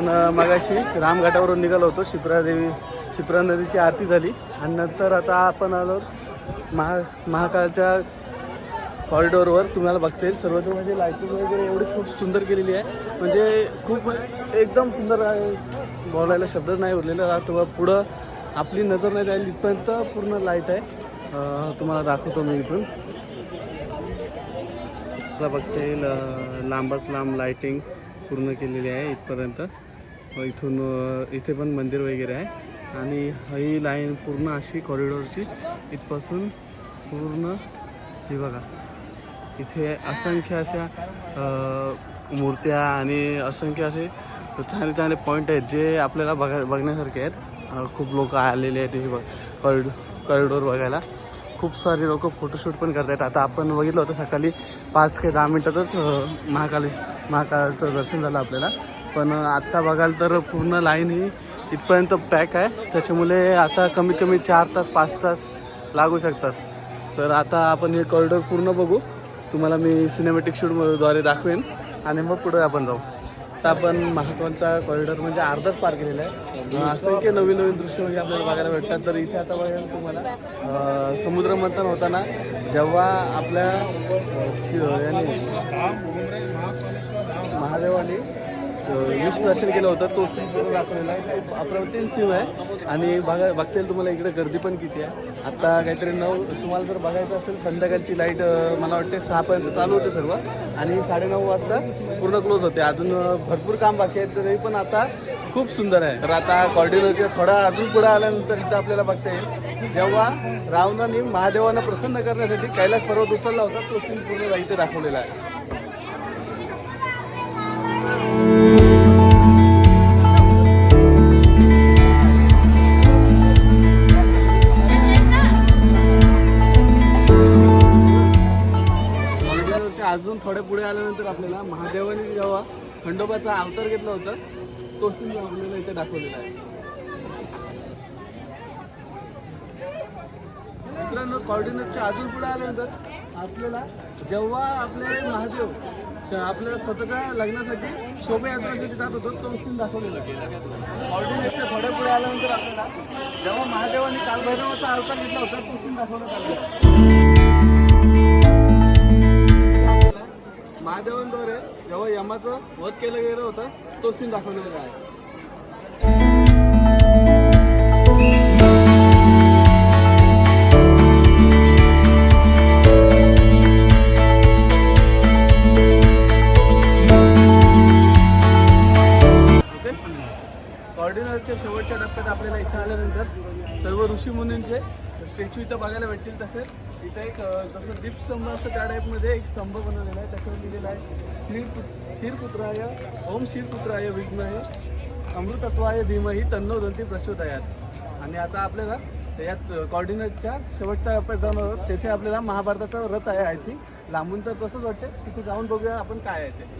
आपण मगाशी रामघाटावरून निघालो होतो. शिप्रादेवी शिप्रा नदीची आरती झाली. आणि नंतर आता आपण आलो महा महाकाळच्या कॉरिडॉरवर तुम्हाला बघता येईल. सर्व म्हणजे लाईटिंग वगैरे एवढी खूप सुंदर केलेली आहे. म्हणजे खूप एकदम सुंदर आहे. बोलायला शब्दच नाही उरलेला. राहतो पुढं आपली नजर नाही राहिली इथपर्यंत पूर्ण लाइट आहे. तुम्हाला दाखवतो मी इथून. मला बघता येईल लांबच लांब लाईटिंग पूर्ण केलेली आहे इथपर्यंत. इथून इथे पण मंदिर वगैरे आहे. आणि ही लाईन पूर्ण अशी कॉरिडॉरची इथपासून पूर्ण हे बघा. इथे असंख्य अशा मूर्त्या आणि असंख्य असे चांगले चांगले पॉईंट आहेत जे आपल्याला बघा बघण्यासारखे आहेत. खूप लोक आलेले आहेत इथे कॉरिडो कॉरिडोर बघायला. खूप सारे लोक फोटोशूट पण करतायत. आता आपण बघितलं होतं सकाळी पाच ते दहा मिनटातच महाकाली महाकाळाचं दर्शन झालं आपल्याला. पण आत्ता बघाल तर पूर्ण लाईन ही इथपर्यंत पॅक आहे. त्याच्यामुळे आता कमीत कमी चार तास पाच तास लागू शकतात. तर आता आपण हे कॉरिडॉर पूर्ण बघू. तुम्हाला मी सिनेमॅटिक शूटद्वारे दाखवेन. आणि मग पुढे आपण जाऊ. आता आपण महाकालचा कॉरिडॉर म्हणजे अर्धाच पार केलेला आहे. असं असंख्य नवीन नवीन दृश्य म्हणजे आपल्याला बघायला भेटतात. तर इथे आता बघायला तुम्हाला समुद्र मंथन होताना जेव्हा आपल्या अं, महादेवाने विष प्राशन केलं होतं तो सीन पूर्ण दाखवलेला. आहे खूप अप्रतिम सीन आहे. आणि बघा बघता येईल तुम्हाला इकडे गर्दी पण किती आहे. आत्ता काहीतरी नऊ तुम्हाला जर बघायचं असेल संध्याकाळची लाइट मला वाटते सहापर्यंत चालू होते सर्व. आणि साडेनऊ वाजता पूर्ण क्लोज होते. अजून भरपूर काम बाकी आहे तरी पण आता खूप सुंदर आहे. तर आता कॉर्डिनरच्या थोडा अजून पुढे आल्यानंतर इथं आपल्याला बघता येईल. जेव्हा रावणाने महादेवांना प्रसन्न करण्यासाठी कैलास पर्वत उचलला होता तो सीन पूर्ण इथे दाखवलेला आहे. थोडे पुढे आल्यानंतर आपल्याला महादेवाने जेव्हा खंडोबाचा अवतार घेतला होता तो सीन आपल्याला इथे दाखवलेला आहे. मित्रांनो कॉर्डिनेटच्या अजून पुढे आल्यानंतर आपल्याला जेव्हा आपले महादेव श- आपल्या स्वतःच्या लग्नासाठी शोभायात्रेसाठी जात होतो तो सीन दाखवलेला कॉर्डिनेटच्या थोड्या पुढे आल्यानंतर आपल्याला जेव्हा महादेवाने कालभैरवाचा अवतार घेतला होता तो सीन दाखवण्यात आलेला यमाचं वध केलं गेलं होतं तो सीन दाखवलेला आहे. ऑर्डिनरच्या शेवटच्या टप्प्यात आपल्याला इथं आल्यानंतर ऋषी मुनींचे. स्टॅच्यू इथं बघायला भेटतील तसेच इथं एक जसं दीपस्तंभ असतं त्या टाईपमध्ये एक स्तंभ बनवलेला आहे. त्याच्यावर लिहिलेला आहे श्री क्षीरपुत्राय ओम क्षीरपुत्राय विघ्नय अमृतत्वाय धीमही तन्नो दंती प्रचोदयात. आणि आता आपल्याला यात कॉर्डिनेटच्या शेवटच्या टप्प्यात जाऊन आहोत तेथे आपल्याला महाभारताचा रथ आहे आय थिंक. लांबून तर तसंच वाटते तिथे जाऊन बघूया आपण काय आहे ते.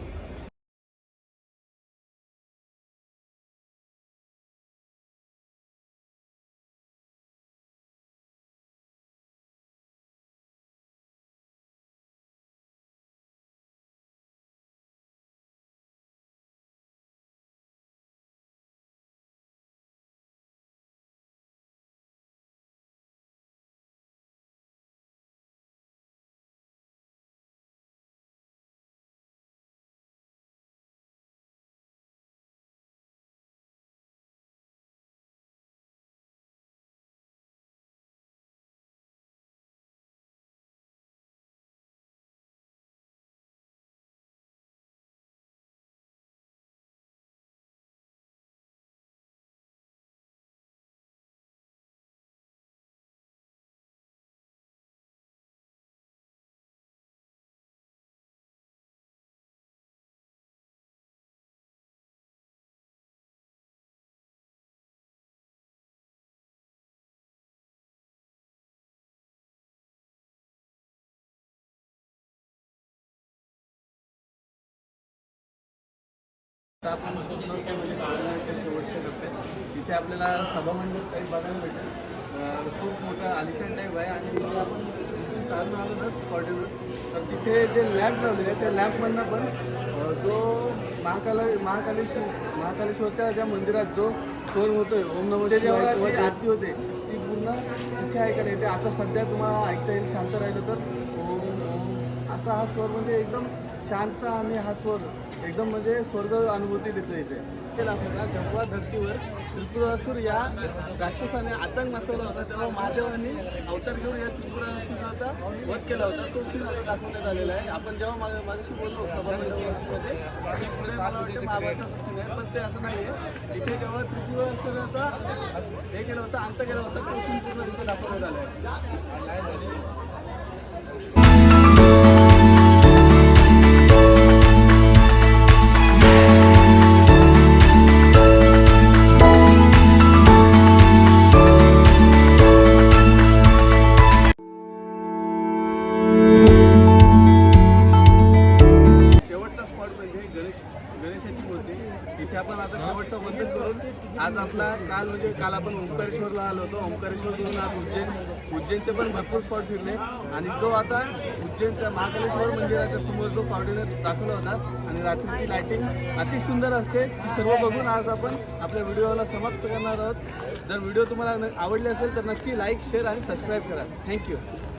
आता आपण पोहोचलो ते म्हणजे कॉर्डिनेटच्या शेवटच्या टप्प्यात इथे आपल्याला सभामंडप काही बघायला भेटेल. खूप मोठा आलिशान टाईप आहे आणि इथे आपण चालून आलो ना कॉर्डिनेट तर तिथे जे लॅम्प लावलेले आहे त्या लॅम्पमधनं पण जो महाकाल महाकालेश्वर महाकालेश्वरच्या ज्या मंदिरात जो स्वर होतोय ओम नमः शिवाय किंवा आरती होते ती पूर्ण तिथे ऐकायला येते आता सध्या तुम्हाला ऐकता येईल शांत राहिलं तर. ओम ओम असा हा स्वर म्हणजे एकदम शांत आणि हा स्वर्ग एकदम म्हणजे स्वर्ग अनुभूती देतो इथे. केलं आपल्याला जेव्हा धरतीवर. त्रिपुरासूर या राक्षसाने आतंक नाचवला होता तेव्हा महादेवांनी अवतार घेऊन या त्रिपुरासुराचा वध केला होता. तो सीन दाखवण्यात आलेला आहे. आपण जेव्हा माग माझ्याशी बोललो सभामध्ये पुढे मला वाटतं महाभारताचं सीन आहे पण ते असं नाही आहे इथे जेव्हा त्रिपुरासुराचा हे केला होता अंत केला होता तो सीन पूर्ण तिथे दाखवण्यात आला आहे. आपला काल म्हणजे काल आपण ओंकारेश्वरला आलो होतो. ओंकारेश्वरवरून आज उज्जैन उज्जैनचे पण भरपूर स्पॉट फिरले. आणि जो आता उज्जैनच्या महाकालेश्वर मंदिराच्या समोर जो कॉर्डिनेट दाखवला होता आणि रात्रीची लायटिंग अति सुंदर असते ती सर्व बघून आज आपण आपल्या व्हिडिओला समाप्त करणार आहोत. जर व्हिडिओ तुम्हाला न- आवडले असेल तर नक्की लाईक शेअर आणि सबस्क्राईब करा. Thank you